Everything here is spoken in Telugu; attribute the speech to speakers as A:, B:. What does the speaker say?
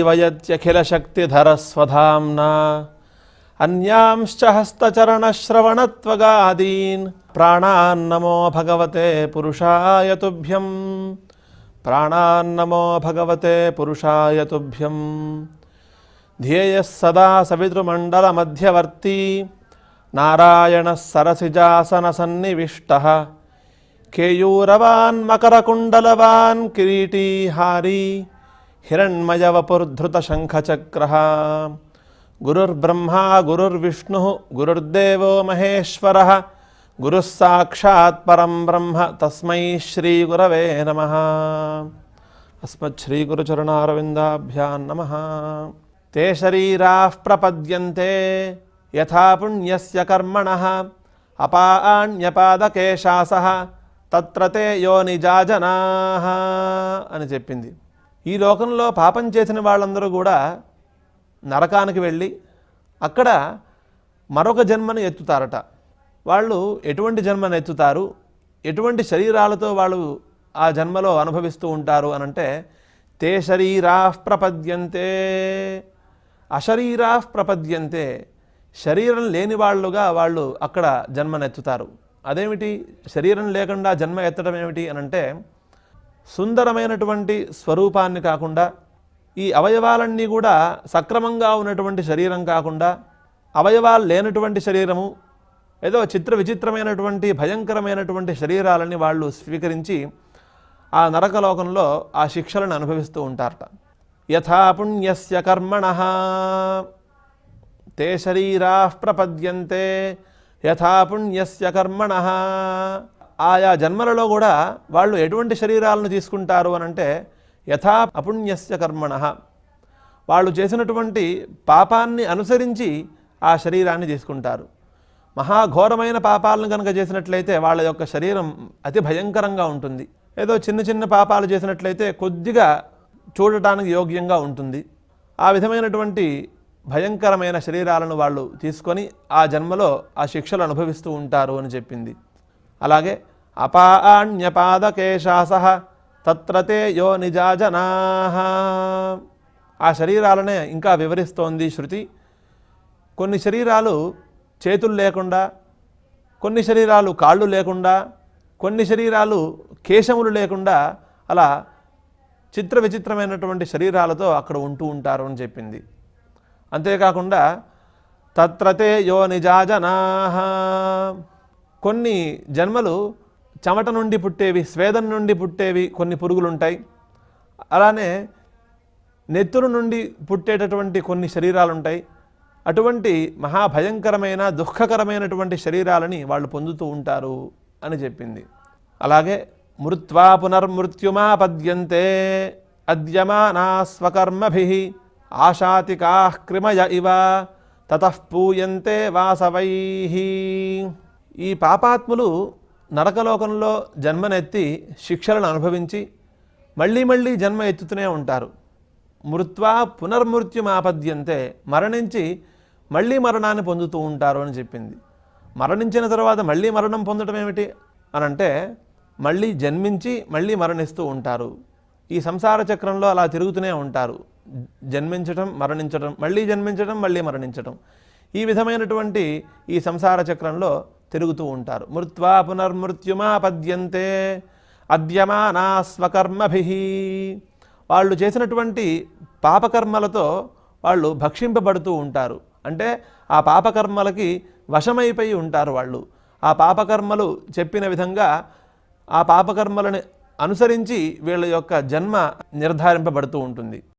A: वयत्यखिलशक्तिधरस्वधाम्ना अन्यांश्च हस्तचरणश्रवणत्वगादीन्। प्राणान्नमो भगवते पुरुषाय तुभ्यं प्राणान्नमो भगवते पुरुषाय तुभ्यं ध्येयः सदा सवितृमण्डलमध्यवर्ती। नारायणः सरसिजासनसन्निविष्टः। केयूरवान् मकरकुण्डलवान् किरीटीहारी। హిరణ్మయవపుర్ధృత శంఖచక్ర గురుర్బ్రహ్మా గురుర్విష్ణు గురుర్దేవో మహేశ్వర గురుస్సాక్షాత్ పరం బ్రహ్మ తస్మై శ్రీ గురవే నమ అస్మచ్చీగురుచరణారవిందాభ్యాం నమ తే శరీరా ప్రపద్యంతే యథా పుణ్యస్య కర్మణ అపాణ్యపాదకేశాస తత్ర తే యోనిజాజనా అని చెప్పింది. ఈ లోకంలో పాపం చేసిన వాళ్ళందరూ కూడా నరకానికి వెళ్ళి అక్కడ మరొక జన్మను ఎత్తుతారట. వాళ్ళు ఎటువంటి జన్మను ఎత్తుతారు? ఎటువంటి శరీరాలతో వాళ్ళు ఆ జన్మలో అనుభవిస్తూ ఉంటారు అనంటే తే శరీరా ప్రపద్యంతే. అశరీరా ప్రపద్యంతే. శరీరం లేని వాళ్ళుగా వాళ్ళు అక్కడ జన్మనెత్తుతారు. అదేమిటి? శరీరం లేకుండా జన్మ ఎత్తడం ఏమిటి అనంటే సుందరమైనటువంటి స్వరూపాన్ని కాకుండా ఈ అవయవాలన్నీ కూడా సక్రమంగా ఉన్నటువంటి శరీరం కాకుండా అవయవాలు లేనటువంటి శరీరము ఏదో చిత్ర విచిత్రమైనటువంటి భయంకరమైనటువంటి శరీరాలని వాళ్ళు స్వీకరించి ఆ నరకలోకంలో ఆ శిక్షలను అనుభవిస్తూ ఉంటారట. యథా పుణ్యస్య కర్మణ తే శరీరా ప్రపద్యంతే. యథా పుణ్యస్య కర్మణ ఆయా జన్మలలో కూడా వాళ్ళు ఎటువంటి శరీరాలను తీసుకుంటారు అని అంటే యథా అపుణ్యస్య కర్మణ. వాళ్ళు చేసినటువంటి పాపాన్ని అనుసరించి ఆ శరీరాన్ని తీసుకుంటారు. మహాఘోరమైన పాపాలను కనుక చేసినట్లయితే వాళ్ళ యొక్క శరీరం అతి భయంకరంగా ఉంటుంది. ఏదో చిన్న చిన్న పాపాలు చేసినట్లయితే కొద్దిగా చూడటానికి యోగ్యంగా ఉంటుంది. ఆ విధమైనటువంటి భయంకరమైన శరీరాలను వాళ్ళు తీసుకొని ఆ జన్మలో ఆ శిక్షలు అనుభవిస్తూ ఉంటారు అని చెప్పింది. అలాగే అపాణ్యపాదకేశాస తత్రతే యో నిజాజనా. ఆ శరీరాలనే ఇంకా వివరిస్తోంది శృతి. కొన్ని శరీరాలు చేతులు లేకుండా కొన్ని శరీరాలు కాళ్ళు లేకుండా కొన్ని శరీరాలు కేశములు లేకుండా అలా చిత్ర విచిత్రమైనటువంటి శరీరాలతో అక్కడ ఉంటూ ఉంటారు అని చెప్పింది. అంతేకాకుండా తత్రతే యో నిజాజనా. కొన్ని జన్మలు చెమట నుండి పుట్టేవి స్వేదం నుండి పుట్టేవి కొన్ని పురుగులు ఉంటాయి అలానే నెత్తురు నుండి పుట్టేటటువంటి కొన్ని శరీరాలు ఉంటాయి అటువంటి మహాభయంకరమైన దుఃఖకరమైనటువంటి శరీరాలని వాళ్ళు పొందుతూ ఉంటారు అని చెప్పింది. అలాగే మృత్వా పునర్మృత్యుమాపద్యంతే అద్యమానా స్వకర్మభి ఆశాతికా క్రిమయ ఇవ తతఃపూయంతే వాసవై ఈ పాపాత్ములు నరకలోకంలో జన్మనెత్తి శిక్షలను అనుభవించి మళ్ళీ మళ్ళీ జన్మ ఎత్తుతూనే ఉంటారు. మృత్వా పునర్మృత్యుమాపద్యంతే మరణించి మళ్ళీ మరణాన్ని పొందుతూ ఉంటారు అని చెప్పింది. మరణించిన తర్వాత మళ్ళీ మరణం పొందడం ఏమిటి? అని అంటే మళ్ళీ జన్మించి మళ్ళీ మరణిస్తూ ఉంటారు. ఈ సంసార చక్రంలో అలా తిరుగుతూనే ఉంటారు. జన్మించటం మరణించడం మళ్ళీ జన్మించడం మళ్ళీ మరణించటం. ఈ విధమైనటువంటి ఈ సంసార చక్రంలో తిరుగుతూ ఉంటారు. మృత్వా పునర్మృత్యుమాపద్యంతే అద్యమానా స్వకర్మభి. వాళ్ళు చేసినటువంటి పాపకర్మలతో వాళ్ళు భక్షింపబడుతూ ఉంటారు. అంటే ఆ పాపకర్మలకి వశమైపోయి ఉంటారు వాళ్ళు. ఆ పాపకర్మలు చెప్పిన విధంగా ఆ పాపకర్మలను అనుసరించి వీళ్ళ యొక్క జన్మ నిర్ధారింపబడుతూ ఉంటుంది.